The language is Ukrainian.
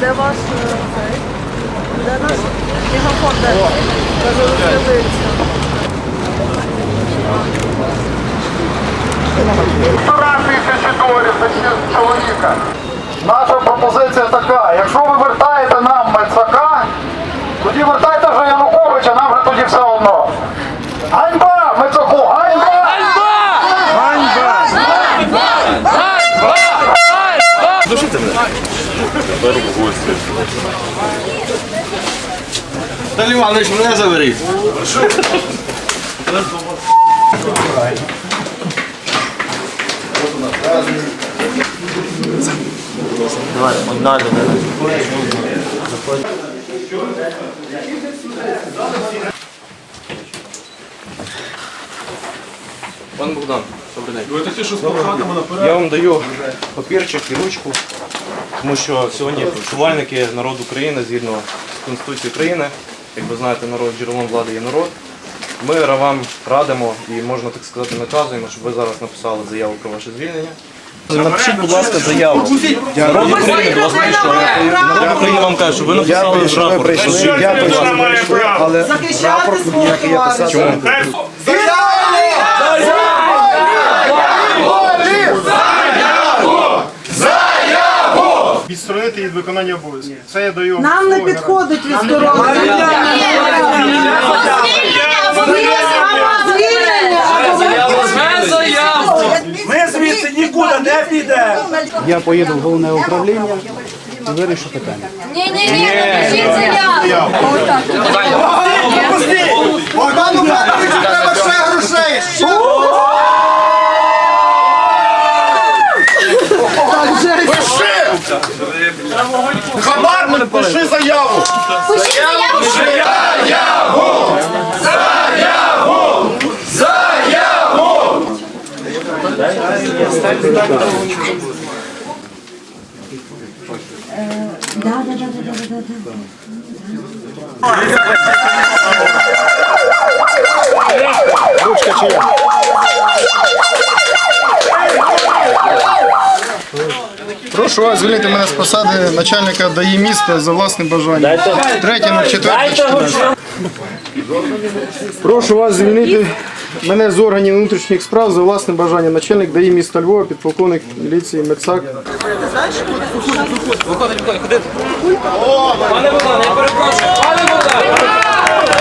Де ваш цей? Де наш мегафон? Де? Даже розкривився. Півтора тисячі за шість чоловіка. Наша пропозиція така. Якщо ви вертаєте нам Мельцака, тоді вертайте вже Януковича, нам вже тоді все одно. Ганьба! Мельцаку! Ганьба! Ганьба! Ганьба! Ганьба! Ганьба! Віталій Іванович, мене заберіть. Пан Богдан, добрий день. Я вам даю папірчик і ручку, тому що сьогодні шувальники народ України згідно з Конституцією України, як ви знаєте, народ джерелом влади є народ. Ми вам радимо і можна так сказати наказуємо, щоб ви зараз написали заяву про ваше звільнення. Напишіть, будь ласка, заяву. Народ України до вас прийшов. Народ України вам каже, що ви написали рапорт. Дякую, що ви прийшли, але Захищати свого відсторонити від виконання обов'язків. Це я даю Нам не слово підходить відсторонення. Ми звідси нікуди не підемо. Я поїду в головне управління і вирішу питання. Ні, ні, ні, напишіть заяву. Отак. Хабар, пиши заяву! Пишіть заяву. Прошу вас звільнити мене з посади начальника ДАІ міста за власним бажанням. Третє на четверте. 14. Прошу вас звільнити мене з органів внутрішніх справ за власним бажанням. Начальник ДАІ міста Львова, підполковник міліції Мецак. Пане Богдан, я перепрошую. Пане Богдан!